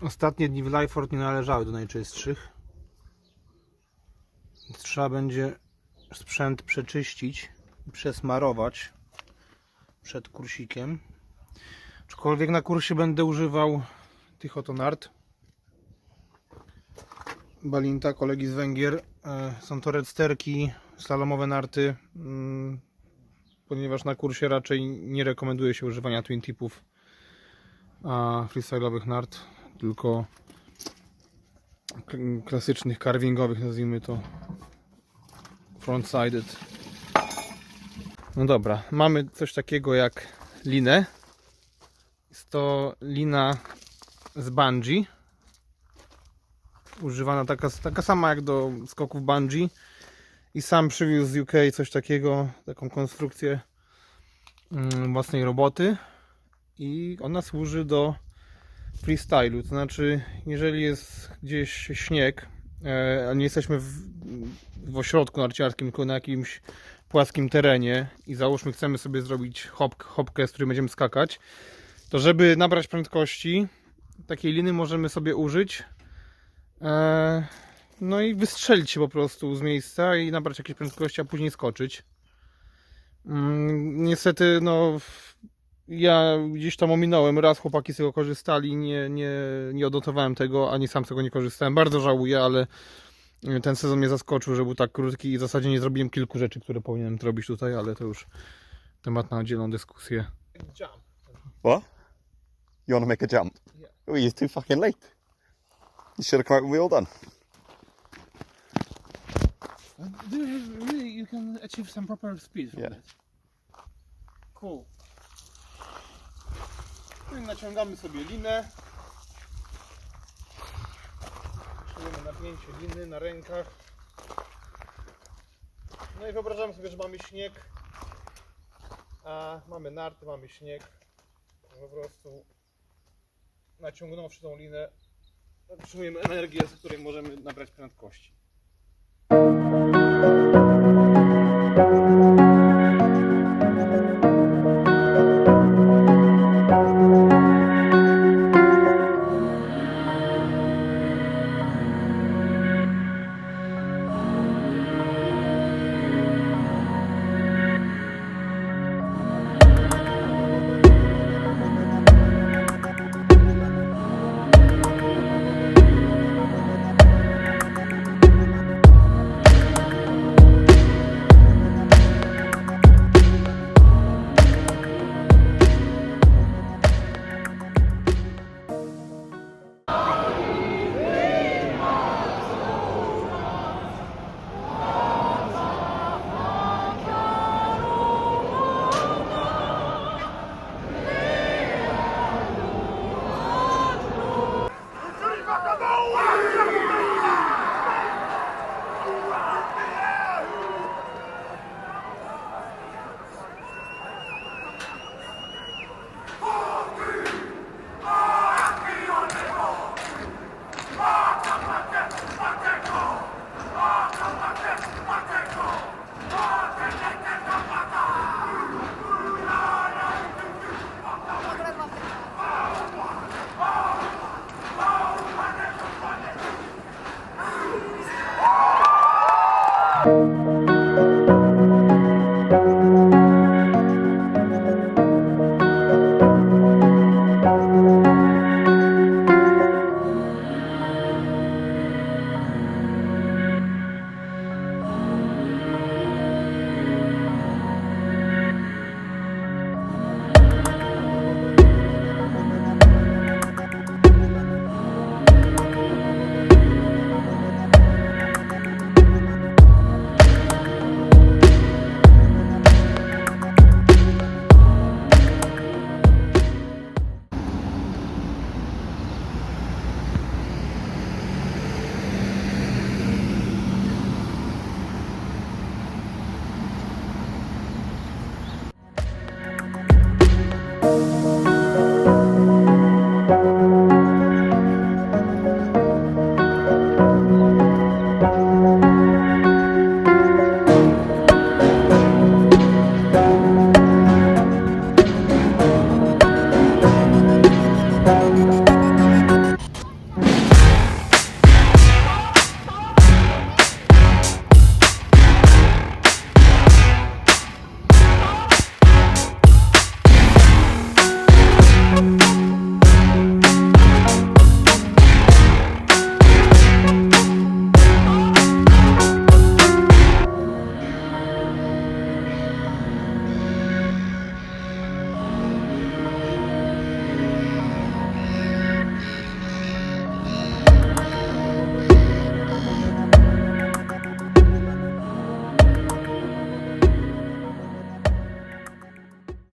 Ostatnie dni w Lyford nie należały do najczystszych. Więc Trzeba będzie sprzęt przeczyścić i przesmarować przed kursikiem. Aczkolwiek na kursie będę używał tych oto nart. Balinta, kolegi z Węgier. E, Są to redsterki, slalomowe narty, mm, ponieważ na kursie raczej nie rekomenduje się używania twin tipów a freestyle'owych nart, tylko klasycznych carvingowych, nazwijmy to front-sided. No dobra, mamy coś takiego jak linę. Jest to lina z bungee. Używana taka, taka sama jak do skoków bungee. I sam przywiózł z UK coś takiego, taką konstrukcję mm, własnej roboty. I ona służy do freestylu. To znaczy, jeżeli jest gdzieś śnieg, e, a nie jesteśmy w, w ośrodku narciarskim, tylko na jakimś płaskim terenie i załóżmy chcemy sobie zrobić hop, hopkę, z której będziemy skakać, to żeby nabrać prędkości, takiej liny możemy sobie użyć e, no i wystrzelić się po prostu z miejsca i nabrać jakieś prędkości, a później skoczyć. Mm, niestety, no ja gdzieś tam ominąłem, raz chłopaki z tego korzystali, nie, nie, nie odnotowałem tego, ani sam z tego nie korzystałem. Bardzo żałuję, ale ten sezon mnie zaskoczył, że był tak krótki i w zasadzie nie zrobiłem kilku rzeczy, które powinienem zrobić tutaj, ale to już temat na oddzielną dyskusję. What? You want to make a jump? Yeah. Oh, you're too fucking late. You should have come out when we all done. Really, you can achieve some proper speed from Yeah. Cool. No i naciągamy sobie linę. Czujemy napięcie liny na rękach. No i wyobrażamy sobie, że mamy śnieg. A mamy narty, mamy śnieg. Po prostu naciągnąwszy tą linę, otrzymujemy energię, z której możemy nabrać prędkości.